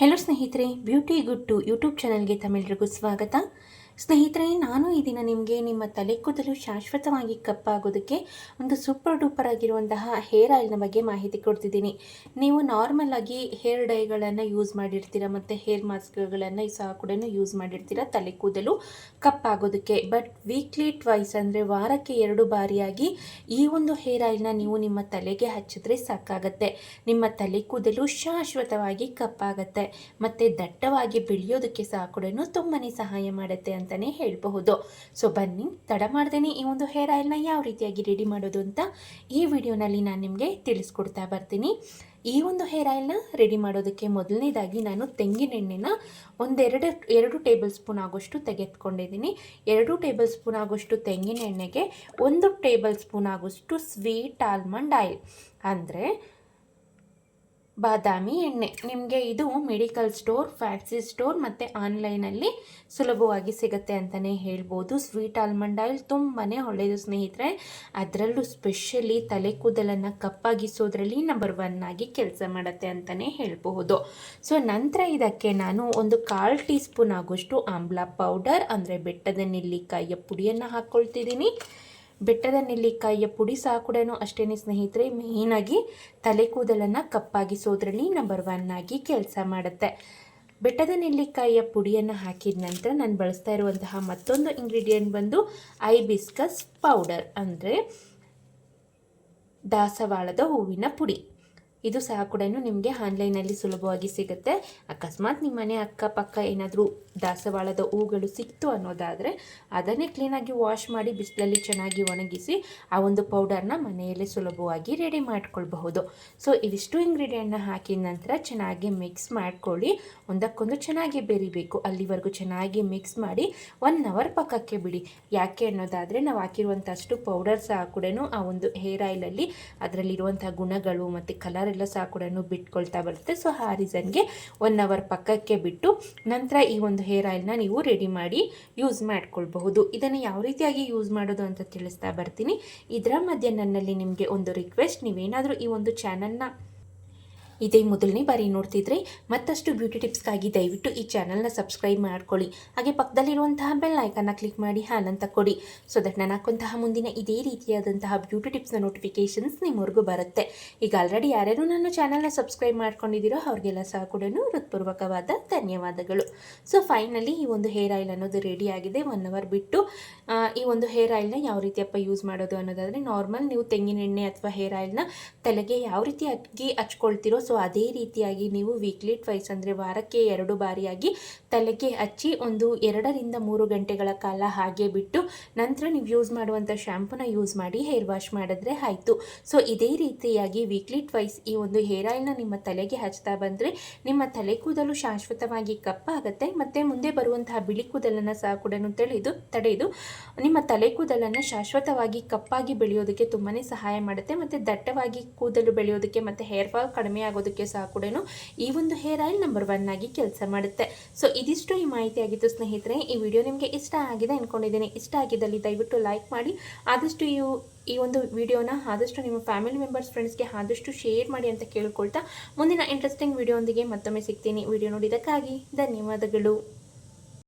Hello ಸ್ನೇಹಿತರೆ beauty good to YouTube ಚಾನಲ್ಗೆ ತಮ್ಮೆಲ್ಲರಿಗೂ ಸ್ವಾಗತ. ಸ್ನೇಹಿತರೆ, ನಾನು ಈ ದಿನ ನಿಮಗೆ ನಿಮ್ಮ ತಲೆ ಕೂದಲು ಶಾಶ್ವತವಾಗಿ ಕಪ್ಪಾಗೋದಕ್ಕೆ ಒಂದು ಸೂಪರ್ ಡೂಪರ್ ಆಗಿರುವಂತಹ ಹೇರ್ ಆಯಿಲ್ನ ಬಗ್ಗೆ ಮಾಹಿತಿ ಕೊಡ್ತಿದ್ದೀನಿ. ನೀವು ನಾರ್ಮಲ್ ಆಗಿ ಹೇರ್ ಡೈಗಳನ್ನು ಯೂಸ್ ಮಾಡಿರ್ತೀರ ಮತ್ತು ಹೇರ್ ಮಾಸ್ಕ್ಗಳನ್ನು ಸಹ ಕೂಡ ಯೂಸ್ ಮಾಡಿರ್ತೀರ ತಲೆ ಕೂದಲು ಕಪ್ಪಾಗೋದಕ್ಕೆ. ಬಟ್ ವೀಕ್ಲಿ ಟ್ವೈಸ್ ಅಂದರೆ ವಾರಕ್ಕೆ ಎರಡು ಬಾರಿಯಾಗಿ ಈ ಒಂದು ಹೇರ್ ಆಯಿಲ್ನ ನೀವು ನಿಮ್ಮ ತಲೆಗೆ ಹಚ್ಚಿದ್ರೆ ಸಾಕಾಗತ್ತೆ. ನಿಮ್ಮ ತಲೆ ಕೂದಲು ಶಾಶ್ವತವಾಗಿ ಕಪ್ಪಾಗತ್ತೆ. ಮತ್ತು ದಟ್ಟವಾಗಿ ಬೆಳೆಯೋದಕ್ಕೆ ಸಹ ಕೂಡ ತುಂಬಾ ಸಹಾಯ ಮಾಡುತ್ತೆ ಅಂತಲೇ ಹೇಳಬಹುದು. ಸೊ ಬನ್ನಿ, ತಡ ಮಾಡ್ದೇನೆ ಈ ಒಂದು ಹೇರ್ ಆಯಿಲ್ನ ಯಾವ ರೀತಿಯಾಗಿ ರೆಡಿ ಮಾಡೋದು ಅಂತ ಈ ವಿಡಿಯೋನಲ್ಲಿ ನಾನು ನಿಮಗೆ ತಿಳಿಸ್ಕೊಡ್ತಾ ಬರ್ತೀನಿ. ಈ ಒಂದು ಹೇರ್ ಆಯಿಲ್ನ ರೆಡಿ ಮಾಡೋದಕ್ಕೆ ಮೊದಲನೇದಾಗಿ ನಾನು ತೆಂಗಿನೆಣ್ಣೆನ ಒಂದೆರಡು, ಎರಡು ಟೇಬಲ್ ಸ್ಪೂನ್ ಆಗೋಷ್ಟು ತೆಗೆದುಕೊಂಡಿದ್ದೀನಿ. ಎರಡು ಟೇಬಲ್ ಸ್ಪೂನ್ ಆಗೋಷ್ಟು ತೆಂಗಿನೆಣ್ಣೆಗೆ ಒಂದು ಟೇಬಲ್ ಸ್ಪೂನ್ ಆಗೋಷ್ಟು ಸ್ವೀಟ್ ಆಲ್ಮಂಡ್ ಆಯಿಲ್ ಅಂದರೆ ಬಾದಾಮಿ ಎಣ್ಣೆ. ನಿಮಗೆ ಇದು ಮೆಡಿಕಲ್ ಸ್ಟೋರ್ ಫ್ಯಾಕ್ಸಿ ಸ್ಟೋರ್ ಮತ್ತು ಆನ್ಲೈನಲ್ಲಿ ಸುಲಭವಾಗಿ ಸಿಗುತ್ತೆ ಅಂತಲೇ ಹೇಳ್ಬೋದು. ಸ್ವೀಟ್ ಆಲ್ಮಂಡ್ ಆಯಿಲ್ ತುಂಬಾ ಒಳ್ಳೆಯದು ಸ್ನೇಹಿತರೆ. ಅದರಲ್ಲೂ ಸ್ಪೆಷಲಿ ತಲೆ ಕೂದಲನ್ನು ಕಪ್ಪಾಗಿಸೋದ್ರಲ್ಲಿ ನಂಬರ್ ಒನ್ ಆಗಿ ಕೆಲಸ ಮಾಡುತ್ತೆ ಅಂತಲೇ ಹೇಳಬಹುದು. ಸೊ ನಂತರ ಇದಕ್ಕೆ ನಾನು ಒಂದು ಕಾಲು ಟೀ ಸ್ಪೂನ್ ಆಗೋಷ್ಟು ಆಮ್ಲ ಪೌಡರ್ ಅಂದರೆ ಬೆಟ್ಟದ ನೆಲ್ಲಿಕಾಯಿಯ ಪುಡಿಯನ್ನು ಹಾಕ್ಕೊಳ್ತಿದ್ದೀನಿ ಬೆಟ್ಟದ ನೆಲ್ಲಿಕಾಯಿಯ ಪುಡಿ ಸಹ ಕೂಡ ಅಷ್ಟೇ ಸ್ನೇಹಿತರೆ ಆಗಿ ತಲೆ ಕೂದಲನ್ನು ಕಪ್ಪಾಗಿಸೋದ್ರಲ್ಲಿ ನಂಬರ್ ಒನ್ ಆಗಿ ಕೆಲಸ ಮಾಡುತ್ತೆ. ಬೆಟ್ಟದ ನೆಲ್ಲಿಕಾಯಿಯ ಪುಡಿಯನ್ನು ಹಾಕಿದ ನಂತರ ನಾನು ಬಳಸ್ತಾ ಇರುವಂತಹ ಮತ್ತೊಂದು ಇಂಗ್ರೀಡಿಯೆಂಟ್ ಬಂದು ಐಬಿಸ್ಕಸ್ ಪೌಡರ್ ಅಂದರೆ ದಾಸವಾಳದ ಹೂವಿನ ಪುಡಿ. ಇದು ಸಹ ಕೂಡ ನಿಮಗೆ ಆನ್ಲೈನಲ್ಲಿ ಸುಲಭವಾಗಿ ಸಿಗುತ್ತೆ. ಅಕಸ್ಮಾತ್ ನಿಮ್ಮ ಮನೆ ಅಕ್ಕಪಕ್ಕ ಏನಾದರೂ ದಾಸವಾಳದ ಹೂಗಳು ಸಿಕ್ತು ಅನ್ನೋದಾದರೆ ಅದನ್ನೇ ಕ್ಲೀನಾಗಿ ವಾಶ್ ಮಾಡಿ ಬಿಸಿಲಲ್ಲಿ ಚೆನ್ನಾಗಿ ಒಣಗಿಸಿ ಆ ಒಂದು ಪೌಡರ್ನ ಮನೆಯಲ್ಲೇ ಸುಲಭವಾಗಿ ರೆಡಿ ಮಾಡ್ಕೊಳ್ಬಹುದು. ಸೊ ಇವಿಷ್ಟು ಇಂಗ್ರೀಡಿಯೆಂಟ್ನ ಹಾಕಿದ ನಂತರ ಚೆನ್ನಾಗಿ ಮಿಕ್ಸ್ ಮಾಡ್ಕೊಳ್ಳಿ. ಒಂದಕ್ಕೊಂದು ಚೆನ್ನಾಗಿ ಬೆರಿಬೇಕು. ಅಲ್ಲಿವರೆಗೂ ಚೆನ್ನಾಗಿ ಮಿಕ್ಸ್ ಮಾಡಿ ಒನ್ ಅವರ್ ಪಕ್ಕಕ್ಕೆ ಬಿಡಿ. ಯಾಕೆ ಅನ್ನೋದಾದರೆ ನಾವು ಹಾಕಿರುವಂಥಷ್ಟು ಪೌಡರ್ ಸಹ ಕೂಡ ಆ ಒಂದು ಹೇರ್ ಆಯಿಲಲ್ಲಿ ಅದರಲ್ಲಿರುವಂಥ ಗುಣಗಳು ಮತ್ತು ಕಲರ್ ಎಲ್ಲ ಸಹ ಕೂಡ ಬಿಟ್ಕೊಳ್ತಾ ಬರುತ್ತೆ. ಸೊ ಆ ರೀಸನ್ಗೆ ಒನ್ ಅವರ್ ಪಕ್ಕಕ್ಕೆ ಬಿಟ್ಟು ನಂತರ ಈ ಒಂದು ಹೇರ್ ಆಯಿಲ್ನ ನೀವು ರೆಡಿ ಮಾಡಿ ಯೂಸ್ ಮಾಡ್ಕೊಳ್ಬಹುದು. ಇದನ್ನು ಯಾವ ರೀತಿಯಾಗಿ ಯೂಸ್ ಮಾಡೋದು ಅಂತ ತಿಳಿಸ್ತಾ ಬರ್ತೀನಿ. ಇದರ ಮಧ್ಯೆ ನನ್ನಲ್ಲಿ ನಿಮಗೆ ಒಂದು ರಿಕ್ವೆಸ್ಟ್ ನೀವೇನಾದರೂ ಈ ಒಂದು ಚಾನಲ್ನ ಇದೇ ಮೊದಲನೇ ಬಾರಿ ನೋಡ್ತಿದ್ರೆ ಮತ್ತಷ್ಟು ಬ್ಯೂಟಿ ಟಿಪ್ಸ್ಗಾಗಿ ದಯವಿಟ್ಟು ಈ ಚಾನಲ್ನ ಸಬ್ಸ್ಕ್ರೈಬ್ ಮಾಡ್ಕೊಳ್ಳಿ. ಹಾಗೆ ಪಕ್ಕದಲ್ಲಿರುವಂತಹ ಬೆಲ್ ಐಕನ್ನ ಕ್ಲಿಕ್ ಮಾಡಿ ಹಾಲಂತ ಕೊಡಿ ಸೊ ದಟ್ ನಾನು ಹಾಕುವಂತಹ ಮುಂದಿನ ಇದೇ ರೀತಿಯಾದಂತಹ ಬ್ಯೂಟಿ ಟಿಪ್ಸ್ನ ನೋಟಿಫಿಕೇಷನ್ಸ್ ನಿಮ್ಮವರೆಗೂ ಬರುತ್ತೆ. ಈಗ ಆಲ್ರೆಡಿ ಯಾರ್ಯಾರು ನನ್ನ ಚಾನಲ್ನ ಸಬ್ಸ್ಕ್ರೈಬ್ ಮಾಡ್ಕೊಂಡಿದ್ದೀರೋ ಅವ್ರಿಗೆಲ್ಲ ಸಹ ಕೂಡ ಹೃತ್ಪೂರ್ವಕವಾದ ಧನ್ಯವಾದಗಳು. ಸೊ ಫೈನಲಿ ಈ ಒಂದು ಹೇರ್ ಆಯಿಲ್ ಅನ್ನೋದು ರೆಡಿ ಆಗಿದೆ. ಒನ್ ಅವರ್ ಬಿಟ್ಟು ಈ ಒಂದು ಹೇರ್ ಆಯಿಲ್ನ ಯಾವ ರೀತಿಯಪ್ಪ ಯೂಸ್ ಮಾಡೋದು ಅನ್ನೋದಾದರೆ ನಾರ್ಮಲ್ ನೀವು ತೆಂಗಿನೆಣ್ಣೆ ಅಥವಾ ಹೇರ್ ಆಯಿಲ್ನ ತಲೆಗೆ ಯಾವ ರೀತಿ ಅಗ್ಗಿ ಹಚ್ಕೊಳ್ತಿರೋ ಸೊ ಅದೇ ರೀತಿಯಾಗಿ ನೀವು ವೀಕ್ಲಿ ಟ್ವೈಸ್ ಅಂದರೆ ವಾರಕ್ಕೆ ಎರಡು ಬಾರಿಯಾಗಿ ತಲೆಗೆ ಹಚ್ಚಿ ಒಂದು ಎರಡರಿಂದ ಮೂರು ಗಂಟೆಗಳ ಕಾಲ ಹಾಗೆ ಬಿಟ್ಟು ನಂತರ ನೀವು ಯೂಸ್ ಮಾಡುವಂಥ ಶ್ಯಾಂಪೂನ ಯೂಸ್ ಮಾಡಿ ಹೇರ್ ವಾಶ್ ಮಾಡಿದ್ರೆ ಆಯಿತು. ಸೊ ಇದೇ ರೀತಿಯಾಗಿ ವೀಕ್ಲಿ ಟ್ವೈಸ್ ಈ ಒಂದು ಹೇರ್ ಆಯಿಲ್ನ ನಿಮ್ಮ ತಲೆಗೆ ಹಚ್ತಾ ಬಂದರೆ ನಿಮ್ಮ ತಲೆ ಕೂದಲು ಶಾಶ್ವತವಾಗಿ ಕಪ್ಪಾಗುತ್ತೆ, ಮತ್ತು ಮುಂದೆ ಬರುವಂತಹ ಬಿಳಿ ಕೂದಲನ್ನು ಸಹ ಕೂಡ ತಳೆದು, ತಡೆದು ನಿಮ್ಮ ತಲೆ ಕೂದಲನ್ನು ಶಾಶ್ವತವಾಗಿ ಕಪ್ಪಾಗಿ ಬೆಳೆಯೋದಕ್ಕೆ ತುಂಬಾ ಸಹಾಯ ಮಾಡುತ್ತೆ, ಮತ್ತು ದಟ್ಟವಾಗಿ ಕೂದಲು ಬೆಳೆಯೋದಕ್ಕೆ ಮತ್ತು ಹೇರ್ ಫಾಲ್ ಕಡಿಮೆ ಆಗೋದಕ್ಕೆ ಸಹ ಕೂಡ ಈ ಒಂದು ಹೇರ್ ಆಯಿಲ್ ನಂಬರ್ ಒನ್ ಆಗಿ ಕೆಲಸ ಮಾಡುತ್ತೆ. ಸೊ ಇದಿಷ್ಟು ಈ ಮಾಹಿತಿ ಆಗಿತ್ತು ಸ್ನೇಹಿತರೆ. ಈ ವಿಡಿಯೋ ನಿಮಗೆ ಇಷ್ಟ ಆಗಿದೆ ಅಂದ್ಕೊಂಡಿದ್ದೀನಿ ಇಷ್ಟ ಆಗಿದ್ದಲ್ಲಿ ದಯವಿಟ್ಟು ಲೈಕ್ ಮಾಡಿ. ಆದಷ್ಟು ಈ ಈ ಒಂದು ವಿಡಿಯೋನ ಆದಷ್ಟು ನಿಮ್ಮ ಫ್ಯಾಮಿಲಿ ಮೆಂಬರ್ಸ್ ಫ್ರೆಂಡ್ಸ್ಗೆ ಆದಷ್ಟು ಶೇರ್ ಮಾಡಿ ಅಂತ ಕೇಳ್ಕೊಳ್ತಾ ಮುಂದಿನ ಇಂಟ್ರೆಸ್ಟಿಂಗ್ ವಿಡಿಯೋ ಒಂದಿಗೆ ಮತ್ತೊಮ್ಮೆ ಸಿಗ್ತೀನಿ. ವಿಡಿಯೋ ನೋಡಿದ್ದಕ್ಕಾಗಿ ಧನ್ಯವಾದಗಳು.